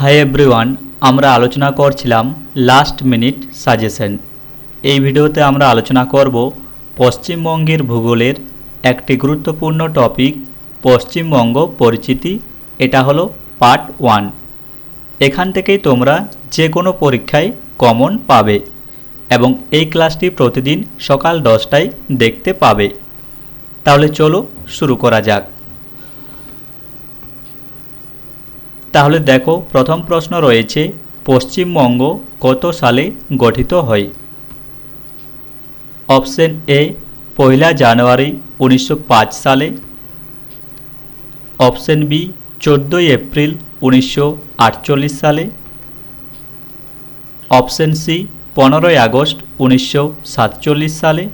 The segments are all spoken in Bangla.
হাই এভরিওয়ান আমরা আলোচনা করছিলাম লাস্ট মিনিট সাজেশন এই ভিডিওতে আমরা আলোচনা করব পশ্চিমবঙ্গের ভূগোলের একটি গুরুত্বপূর্ণ টপিক পশ্চিমবঙ্গ পরিচিতি। এটা হলো পার্ট ওয়ান এখান থেকেই তোমরা যে কোনো পরীক্ষায় কমন পাবে এবং এই ক্লাসটি প্রতিদিন সকাল দশটায় দেখতে পাবে। তাহলে চলো শুরু করা যাক। তাহলে দেখো, প্রথম প্রশ্ন রয়েছে, পশ্চিমবঙ্গ কত সালে গঠিত হয়? অপশন এ, পয়লা জানুয়ারি উনিশশো পাঁচ সালে। অপশন বি, চোদ্দোই এপ্রিল উনিশশো আটচল্লিশ সালে। অপশন সি, পনেরোই আগস্ট উনিশশো সাতচল্লিশ সালে।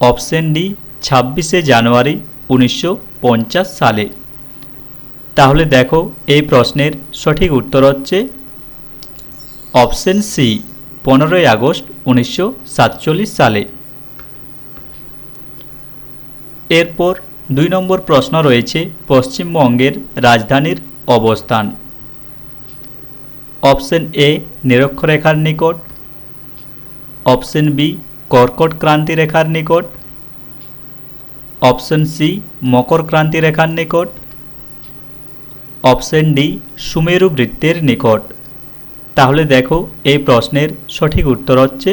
অপশন ডি, ছাব্বিশে জানুয়ারি উনিশশো পঞ্চাশ সালে। তাহলে দেখো, এই প্রশ্নের সঠিক উত্তর হচ্ছে অপশন সি, পনেরোই আগস্ট উনিশশো সাতচল্লিশ সালে। এরপর দুই নম্বর প্রশ্ন রয়েছে পশ্চিমবঙ্গের রাজধানীর অবস্থান। অপশন এ, নিরক্ষরেখার নিকট। অপশন বি, কর্কট ক্রান্তি রেখার নিকট। অপশন সি, মকর ক্রান্তি রেখার নিকট। অপশন ডি, সুমেরু বৃত্তের নিকট। তাহলে দেখো, এই প্রশ্নের সঠিক উত্তর হচ্ছে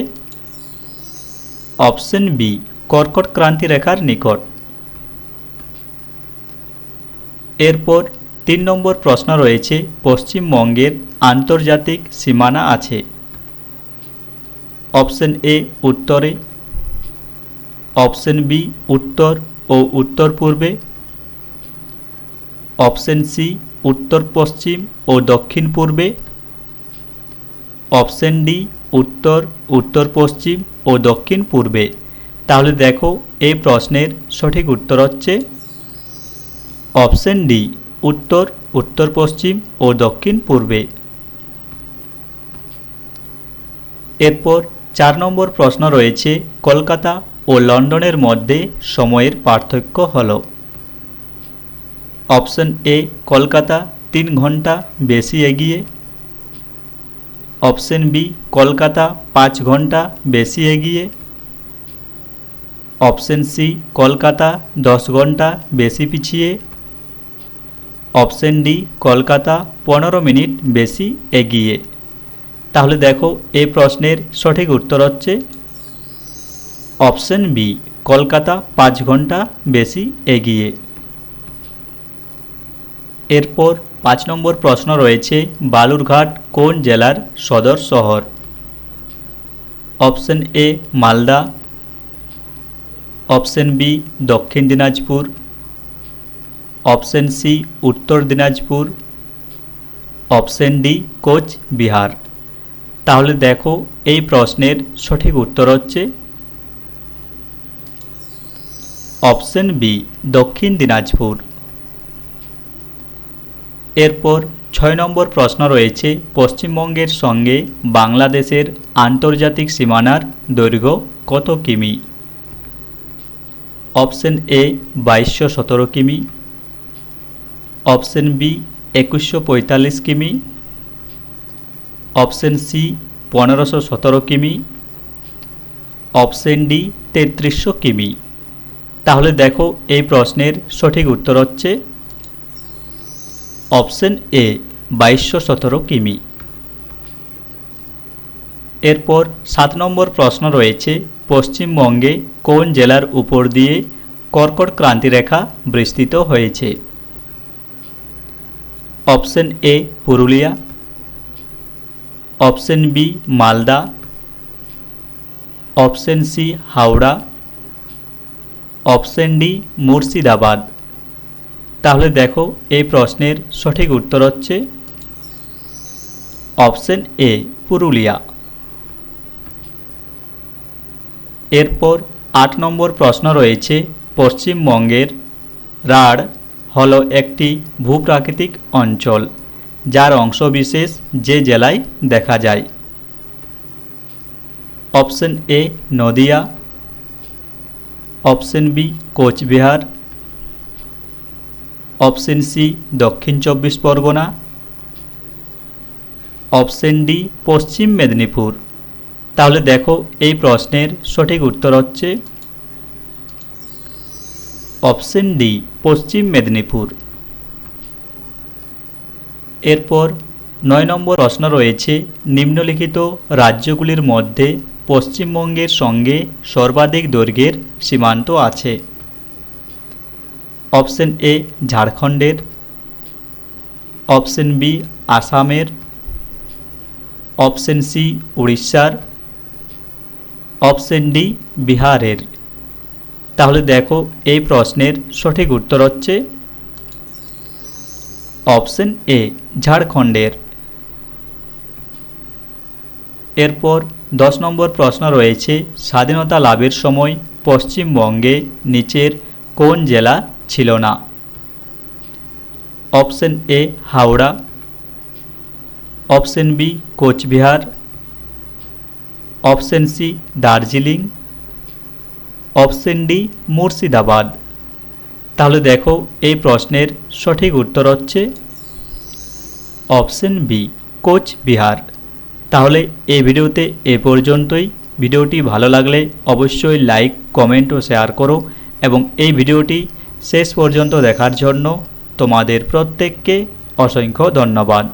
অপশন বি, কর্কট ক্রান্তি রেখার নিকট। এরপর তিন নম্বর প্রশ্ন রয়েছে, পশ্চিমবঙ্গের আন্তর্জাতিক সীমানা আছে। অপশন এ, উত্তরে। অপশন বি, উত্তর ও উত্তর পূর্বে। অপশন সি উত্তর পশ্চিম ও দক্ষিণ পূর্বে, অপশন ডি, উত্তর উত্তর পশ্চিম ও দক্ষিণ পূর্বে। তাহলে দেখো, এই প্রশ্নের সঠিক উত্তর হচ্ছে অপশন ডি, উত্তর উত্তর পশ্চিম ও দক্ষিণ পূর্বে। এরপর চার নম্বর প্রশ্ন রয়েছে, কলকাতা ও লন্ডনের মধ্যে সময়ের পার্থক্য হল। অপশন এ, কলকাতা, তিন ঘণ্টা বেশি এগিয়ে। অপশন বি, কলকাতা, পাঁচ ঘণ্টা বেশি এগিয়ে। অপশন সি, কলকাতা, দশ ঘণ্টা বেশি পিছিয়ে। অপশন ডি, কলকাতা, পনেরো মিনিট বেশি এগিয়ে। তাহলে দেখো এই প্রশ্নের সঠিক উত্তর হচ্ছে অপশন বি, কলকাতা, পাঁচ ঘণ্টা বেশি এগিয়ে। এরপর পাঁচ নম্বর প্রশ্ন রয়েছে, বালুরঘাট কোন জেলার সদর শহর? Option A, Malda. Option B, Dakshin Dinajpur. Option C, Uttar Dinajpur. Option D, Cooch Behar. তাহলে দেখো, এই প্রশ্নের সঠিক উত্তর হচ্ছে অপশন বি, দক্ষিণ দিনাজপুর। এরপর ছয় নম্বর প্রশ্ন রয়েছে, পশ্চিমবঙ্গের সঙ্গে বাংলাদেশের আন্তর্জাতিক সীমানার দৈর্ঘ্য কত কিমি? অপশন এ বাইশশো সতেরো কিমি, অপশন বি একুশশো পঁয়তাল্লিশ কিমি, অপশন সি পনেরোশো সতেরো কিমি, অপশন ডি তেত্রিশশো কিমি। তাহলে দেখো এই প্রশ্নের সঠিক উত্তর হচ্ছে অপশন এ বাইশশো সতেরো কিমি। এরপর সাত নম্বর প্রশ্ন রয়েছে, পশ্চিমবঙ্গে কোন জেলার উপর দিয়ে কর্কট ক্রান্তিরেখা বিস্তৃত হয়েছে? Option A Purulia, option B Malda, option C Howrah, option D Murshidabad. তাহলে দেখো এই প্রশ্নের সঠিক উত্তর হচ্ছে অপশন এ, পুরুলিয়া। এরপর আট নম্বর প্রশ্ন রয়েছে, পশ্চিমবঙ্গের রাঢ় হল একটি ভূপ্রাকৃতিক অঞ্চল, যার অংশবিশেষ যে জেলায় দেখা যায়। Option A, Nadia. Option B, Coochbehar. Option C, Dakshin চব্বিশ পরগনা। অপশন ডি, পশ্চিম মেদিনীপুর। তাহলে দেখো এই প্রশ্নের সঠিক উত্তর হচ্ছে অপশন ডি, পশ্চিম মেদিনীপুর। এরপর নয় নম্বর প্রশ্ন রয়েছে, নিম্নলিখিত রাজ্যগুলির মধ্যে পশ্চিমবঙ্গের সঙ্গে সর্বাধিক দৈর্ঘ্যের সীমান্ত আছে। অপশন এ ঝাড়খণ্ডের, অপশন বি আসামের, অপশন সি উড়িষ্যার, অপশন ডি বিহারের। তাহলে দেখো এই প্রশ্নের সঠিক উত্তর হচ্ছে অপশন এ ঝাড়খণ্ডের। এরপর দশ নম্বর প্রশ্ন রয়েছে, স্বাধীনতা লাভের সময় পশ্চিমবঙ্গে নিচের কোন জেলা ছিল না। Option A Howrah. Option B Coochbehar. Option C Darjeeling. Option D Murshidabad. তাহলে দেখো, এই প্রশ্নের সঠিক উত্তর হচ্ছে অপশন বি কোচবিহার। তাহলে এই ভিডিওতে এ পর্যন্তই। ভিডিওটি ভালো লাগলে অবশ্যই লাইক কমেন্ট ও শেয়ার করো এবং এই ভিডিওটি শেষ পর্যন্ত দেখার জন্য তোমাদের প্রত্যেককে অসংখ্য ধন্যবাদ।